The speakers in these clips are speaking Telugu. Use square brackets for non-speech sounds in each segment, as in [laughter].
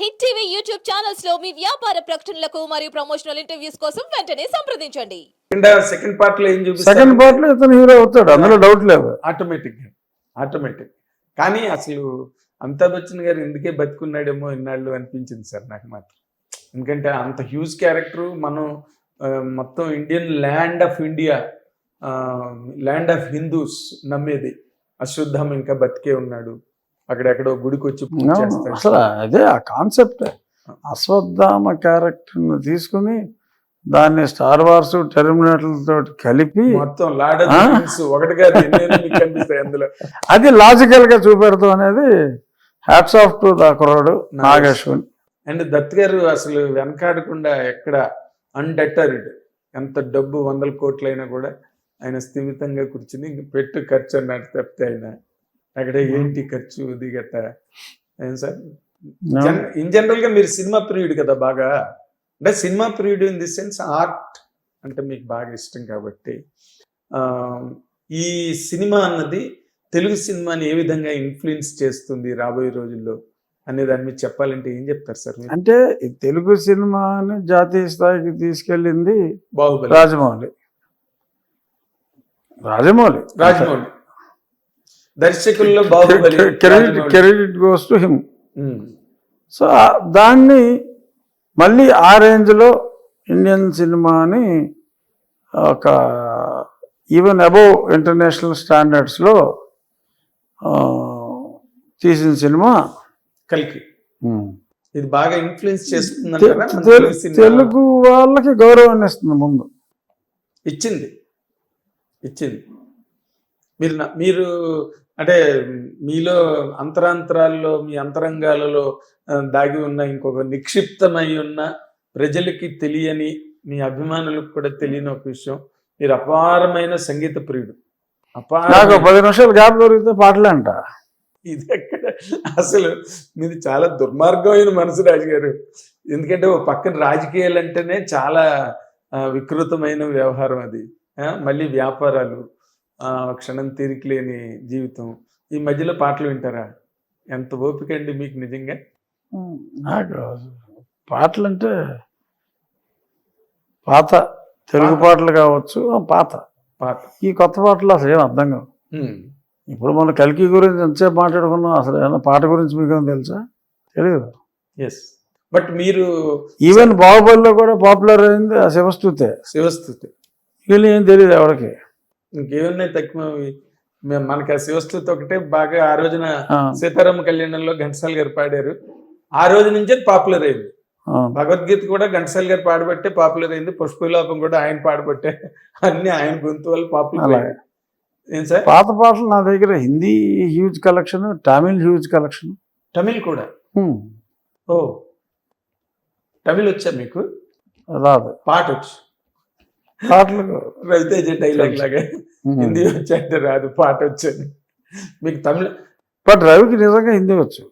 హిట్ టీవీ యూట్యూబ్ ఛానల్స్లో మీ వ్యాపార ప్రకటనలకు మరియు ప్రమోషనల్ ఇంటర్వ్యూస్ కోసం వెంటనే సంప్రదించండి. సెకండ్ పార్ట్లో ఏం చూపిస్తారు? సెకండ్ పార్ట్లో ఇతను హీరో అవుతాడు అందులో డౌట్ లేదు. ఆటోమేటిక్ ఆటోమేటిక్ కానీ అసలు అమితాబ్ బచ్చన్ గారు ఎందుకే బతుకున్నాడేమో ఇన్నాళ్ళు అనిపించింది సార్ నాకు మాత్రం. ఎందుకంటే అంత హ్యూజ్ క్యారెక్టర్ మనం మొత్తం Indian land of India land of Hindus నమ్మేది. అశుద్ధం ఇంకా బతికే ఉన్నాడు. అక్కడెక్కడో గుడికి వచ్చి. అసలు అదే ఆ కాన్సెప్ట్. అశ్వత్థామ క్యారెక్టర్ని తీసుకుని దాన్ని స్టార్ వార్స్ టెర్మినేటర్ తోటి కలిపి మొత్తం ఒకటిగా అందులో? అది లాజికల్గా చూపెడతాం అనేది హ్యాట్స్ ఆఫ్ టు ద కుర్రాడు నాగేశ్వన్ అండ్ దత్ గారు అసలు వెనకాడకుండా ఎక్కడ అన్డెటర్డ్ ఎంత డబ్బు వందల కోట్లైనా కూడా ఆయన స్థిమితంగా కూర్చుని ఇంక పెట్టు ఖర్చు అన్నాడు తప్పితే ఆయన. అక్కడ ఏంటి ఖర్చు ఇది గట్ట? ఏం సార్? ఇన్ జనరల్గా మీరు సినిమా ప్రియుడు కదా బాగా? అంటే సినిమా ప్రియుడు ఇన్ ది సెన్స్ ఆర్ట్ అంటే మీకు బాగా ఇష్టం కాబట్టి ఆ, ఈ సినిమా అన్నది తెలుగు సినిమాని ఏ విధంగా ఇన్ఫ్లుయెన్స్ చేస్తుంది రాబోయే రోజుల్లో అనే దాని మీద చెప్పాలంటే ఏం చెప్తారు సార్ అంటే తెలుగు సినిమాని జాతీయ స్థాయికి తీసుకెళ్ళింది Baahubali. Rajamouli. Rajamouli. Rajamouli. దర్శకుల్లో Baahubali credit goes to him. So దాన్ని మళ్ళీ ఆ రేంజ్లో ఇండియన్ సినిమాని ఒక ఈవెన్ అబౌవ్ ఇంటర్నేషనల్ స్టాండర్డ్స్లో తీసిన సినిమా కల్కి. ఇది బాగా ఇన్ఫ్లుయెన్స్ సినిమా? తెలుగు వాళ్ళకి గౌరవాన్ని ఇస్తుంది ముందు. ఇచ్చింది. ఇచ్చింది. మీరు మీరు అంటే మీలో అంతరాంతరాల్లో మీ అంతరంగాలలో దాగి ఉన్న ఇంకొక నిక్షిప్తమై ఉన్న ప్రజలకి తెలియని మీ అభిమానులకు కూడా తెలియని ఒక విషయం. మీరు అపారమైన సంగీత ప్రియుడు. నాకు అపార పది నిమిషాలు గ్యాప్ దొరికితే పాటలే అంట. ఇది ఎక్కడ? అసలు మీది చాలా దుర్మార్గమైన మనసు రాజు గారు. ఎందుకంటే ఓ పక్కన రాజకీయాలు అంటేనే చాలా వికృతమైన వ్యవహారం అది. మళ్ళీ వ్యాపారాలు క్షణం తీరిక లేని జీవితం. ఈ మధ్యలో పాటలు వింటారా? ఎంత ఓపిక అండి మీకు నిజంగా? నాకు పాటలు అంటే పాత తెలుగు పాత. పాటలు కావచ్చు పాత. పాట. ఈ కొత్త పాటలు అసలు ఏం అర్థం కావు. ఇప్పుడు మన కల్కి గురించి ఎంతసేపు మాట్లాడుకున్నాం అసలు ఏమైనా పాట గురించి మీకు తెలుసా? తెలియదు ఎస్ బట్ మీరు ఈవెన్ బాహుబలిలో కూడా పాపులర్ అయింది ఆ శివస్థుతే. శివస్థుతి. వీళ్ళు ఏం తెలియదు ఎవరికి. ఇంకేమున్నాయి తక్కువ? మేము మనకి ఆ శివస్థుతి ఒకటే బాగా ఆ రోజున సీతారామ కళ్యాణంలో ఘంటసాల గారు పాడారు. ఆ రోజు నుంచే పాపులర్ అయింది. భగవద్గీత కూడా ఘంటసాల గారు పాడబట్టే పాపులర్ అయింది. పుష్పవిలాపం కూడా ఆయన పాడబట్టే. అన్ని ఆయన గొంతు వల్ల పాపులర్ ఏం సార్? పాత పాటలు నా దగ్గర Hindi huge collection Tamil huge collection Tamil కూడా? ఓ. తమిళ్ వచ్చా మీకు? రాదు. పాట వచ్చు పాటలు రవితేజ డైలాగ్ లాగా. హిందీ వచ్చంటే రాదు పాట వచ్చని మీకు తమిళ బట్ రవికి నిజంగా హిందీ వచ్చు.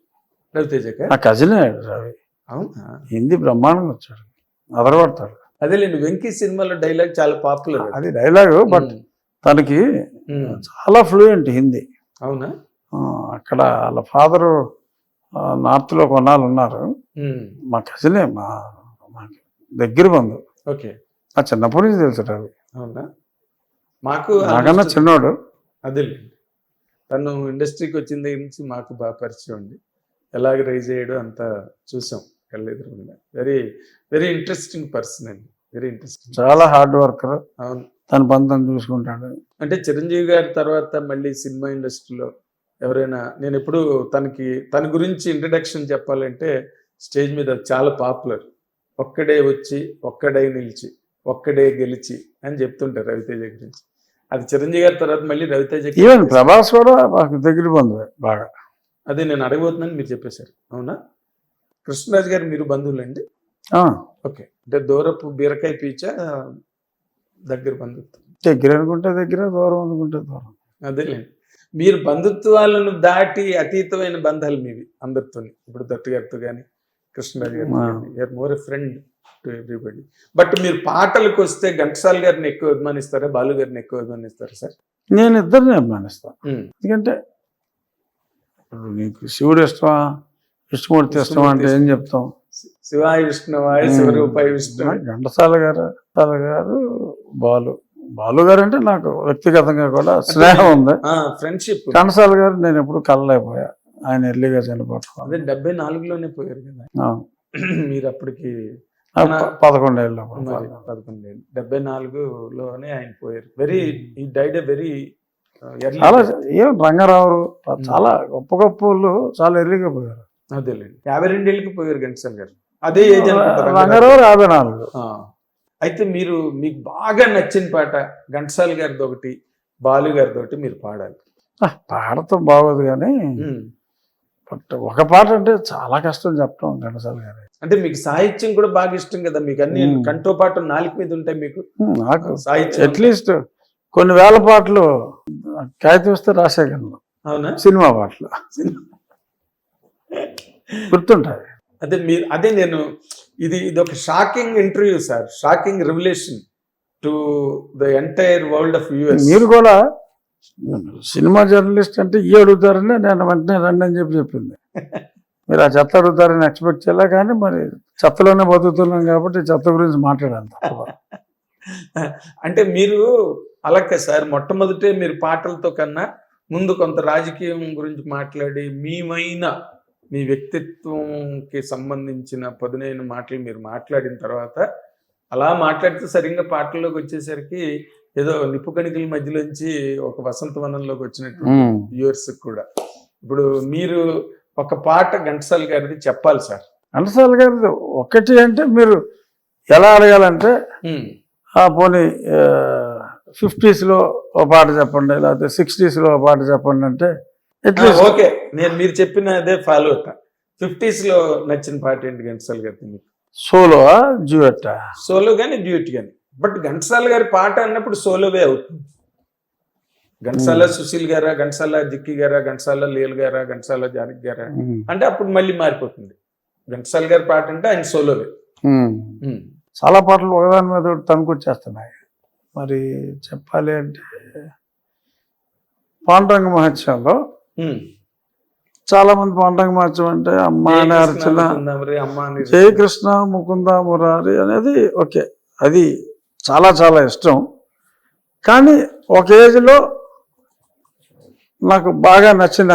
రవితేజక నా కజినే రవి. అవునా? హిందీ బ్రహ్మాండంగా వచ్చాడు. అదరపడతాడు అదేలేండి వెంకీ సినిమాలో డైలాగ్ చాలా పాపులర్ అది డైలాగు బట్ తనకి చాలా ఫ్లూయెంట్ హిందీ. అవునా? అక్కడ వాళ్ళ ఫాదరు నార్త్లో కొన్నాళ్ళు ఉన్నారు. మా కజినే మా దగ్గర బంధు ఓకే. చిన్నప్పటి నుంచి తెలుసు రవి అవునా? మాకు నాకన్నా చిన్నోడు. అదేలేండి తను ఇండస్ట్రీకి వచ్చిన దగ్గర నుంచి మాకు బాగా పరిచయం ఉంది. ఎలాగ రైజ్ అయ్యాడో అంతా చూసాం కళ్ళెదురుగుండా వెరీ వెరీ ఇంట్రెస్టింగ్ పర్సన్ అండి. వెరీ ఇంట్రెస్టింగ్ చాలా హార్డ్ వర్కర్ అవును. తన పని తను చూసుకుంటాడు. అంటే చిరంజీవి గారి తర్వాత మళ్ళీ సినిమా ఇండస్ట్రీలో ఎవరైనా నేను ఎప్పుడు తనకి తన గురించి ఇంట్రడక్షన్ చెప్పాలంటే స్టేజ్ మీద చాలా పాపులర్ ఒక్కడే వచ్చి ఒక్కడే నిలిచి. ఒక్కడే గెలిచి అని చెప్తుంటారు రవితేజ గురించి. అది చిరంజీవి గారి తర్వాత మళ్ళీ రవితేజ ఈవెన్ ప్రభాస్ కూడా మాకు దగ్గర బంధువే బాగా. అదే నేను అడగబోతున్నాను మీరు చెప్పేశారు. అవునా? కృష్ణరాజు గారు మీరు బంధువులండి? ఆ, ఓకే. అంటే దూరపు బీరకాయ పీచ దగ్గర బంధుత్వం. దగ్గర అనుకుంటే దగ్గర దూరం అనుకుంటే దూరం. అదేలేండి. మీరు బంధుత్వాలను దాటి అతీతమైన బంధాలు మీవి అందరితో ఇప్పుడు దత్తు గారితో కానీ Krishnaraju you are more a friend to everybody but మీరు పాటలకు వస్తే ఘంటసాల గారిని ఎక్కువ అభిమానిస్తారా? బాలు గారిని ఎక్కువ అభిమానిస్తారా సార్? నేను ఇద్దరిని అభిమానిస్తాను. ఎందుకంటే ఇప్పుడు నీకు శివుడు ఇష్టమా? విష్ణుమూర్తి ఇష్టం అంటే ఏం చెప్తాం? శివాయ విష్ణువాయ శివరూపాయ విష్ణు ఘంటసాల గారు ఘంటసాల గారు బాలు. బాలు గారు అంటే నాకు వ్యక్తిగతంగా కూడా స్నేహం ఉంది. ఫ్రెండ్షిప్ ఘంటసాల గారు నేను ఎప్పుడు కలలేకపోయా ఆయన ఎల్లిగా చనిపోవటం అదే డెబ్బై నాలుగులోనే పోయారు కదా. మీరు అప్పటికి పదకొండేళ్ళు అప్పుడు. మరి పదకొండు. డెబ్బై నాలుగులోనే ఆయన పోయారు. వెరీ ఈ డైడ్ వెరీ చాలా ఏం రంగారావు చాలా గొప్ప గొప్ప వాళ్ళు చాలా ఎర్లీగా పోయారు. అదేలేండి. యాభై రెండేళ్ళకి పోయారు ఘంటసాల గారు. అదే ఏజ్ అనుకుంటా రంగారావు. యాభై నాలుగు. అయితే మీరు మీకు బాగా నచ్చిన పాట ఘంటసాల గారిది ఒకటి బాలు గారిది ఒకటి మీరు పాడాలి. పాడటం బాగోదు కానీ. బట్ ఒక పాట అంటే చాలా కష్టం చెప్పడం ఘంటసాల గారు. అంటే మీకు సాహిత్యం కూడా బాగా ఇష్టం కదా మీకు అన్ని. కంటో పాట నాలుగు మీద ఉంటాయి మీకు. నాకు సాహిత్యం. అట్లీస్ట్ కొన్ని వేల పాటలు కాగితం వస్తే రాసేయగలను. అవునా? సినిమా పాటలు. గుర్తుంటాయి. అదే మీరు అదే నేను ఇది ఇది ఒక shocking interview sir shocking revolution to the entire world of us మీరు కూడా సినిమా జర్నలిస్ట్ అంటే ఈ అడుగుతారని నేను వెంటనే రండి అని చెప్పి చెప్పింది. [laughs] మీరు ఆ చెత్త అడుగుతారని ఎక్స్పెక్ట్ చేయలే కానీ మరి చెత్తలోనే బతుకుతున్నాం కాబట్టి చెత్త గురించి మాట్లాడాను తప్ప. [laughs] అంటే మీరు అలాగే సార్ మొట్టమొదటే మీరు పాటలతో కన్నా ముందు కొంత రాజకీయం గురించి మాట్లాడి మీమైన మీ వ్యక్తిత్వంకి సంబంధించిన పదునైన మాటలు మీరు మాట్లాడిన తర్వాత అలా మాట్లాడితే సరిగ్గా పాటల్లోకి వచ్చేసరికి ఏదో నిప్పు కణికల మధ్యలోంచి ఒక వసంతవనంలోకి వచ్చినట్టు ఉమ్. వ్యూవర్స్ కూడా ఇప్పుడు మీరు ఒక పాట ఘంటసాల గారిది చెప్పాలి సార్. ఘంటసాల గారి ఒకటి అంటే మీరు ఎలా అడగాలంటే ఆ పోనీ ఫిఫ్టీస్లో ఒక పాట చెప్పండి లేకపోతే సిక్స్టీస్లో ఒక పాట చెప్పండి అంటే అట్లీస్ట్ ఓకే. నేను మీరు చెప్పిన అదే ఫాలో అవుతా ఫిఫ్టీస్లో నచ్చిన పాట ఏంటి ఘంటసాల గారి మీకు? సోలో జ్యూయట్టా సోలో గానీ డ్యూట్ గానీ. బట్ ఘంటసాల గారి పాట అన్నప్పుడు సోలోవే అవుతుంది. ఘంటసాల సుశీల్ గారా ఘంటసాల జిక్కి గారా ఘంటసాల లీల్ గారా ఘంటసాల జానకి గారా? అంటే అప్పుడు మళ్ళీ మారిపోతుంది. ఘంటసాల గారి పాట అంటే ఆయన సోలోవే. చాలా పాటలు ఒకదాని మీద ఒకటి తనుకొచ్చేస్తున్నాయి. మరి చెప్పాలి అంటే పాండురంగ మహత్యంలో ఉమ్. చాలా మంది పాండురంగ మహత్యం అంటే అమ్మ అని అర్చన ముకుందమరి, అమ్మ అని జయ కృష్ణ ముకుంద మురారి అనేది ఓకే. అది చాలా చాలా ఇష్టం. కానీ ఒక ఏజ్లో నాకు బాగా నచ్చిన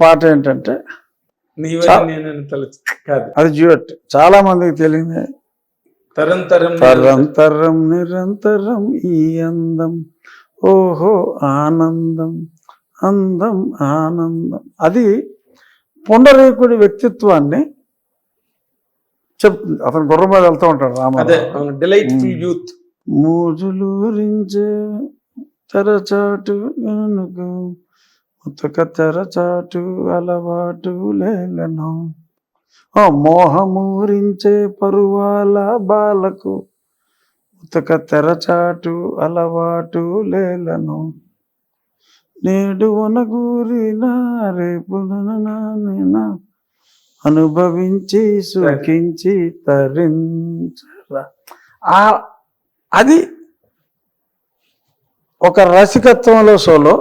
పాట ఏంటంటే అది జ్యూట్ చాలా మందికి తెలియదు తరం తరం తరంతరం నిరంతరం ఈ అందం. ఓహో ఆనందం అందం ఆనందం. అది పుండరీకుడి వ్యక్తిత్వాన్ని చెప్తుంది. అతను గుర్రం మీద వెళ్తూ ఉంటాడు రామ డిలైట్ఫుల్ ఉమ్. యూత్ మూజులూరించే తెరచాటు వెనుకు ఉతక తెరచాటు అలవాటు లేలను. ఓ మోహమూరించే పరువాల బాలకు ఉతక తెరచాటు అలవాటు లేలను. నేడు వనగూరిన రేపు నానేనా అనుభవించి సుఖించి తరించరా. ఆ అది ఒక రసికత్వంలో సోలో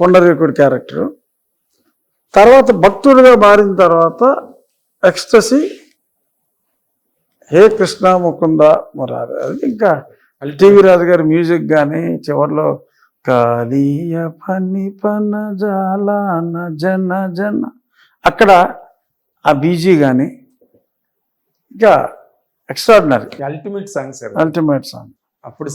పుండరీకుడి క్యారెక్టర్ తర్వాత భక్తుడిగా మారిన తర్వాత ఎక్స్టసీ హే కృష్ణ ముకుంద మురారి. అది ఇంకా టీవీ రాజు గారి మ్యూజిక్ కానీ చివరిలో కాళీయ పని పన జాలాన జన జన. అక్కడ ఆ బీజీ కానీ ఇంకా extraordinary ultimate song sir ultimate song అప్పుడు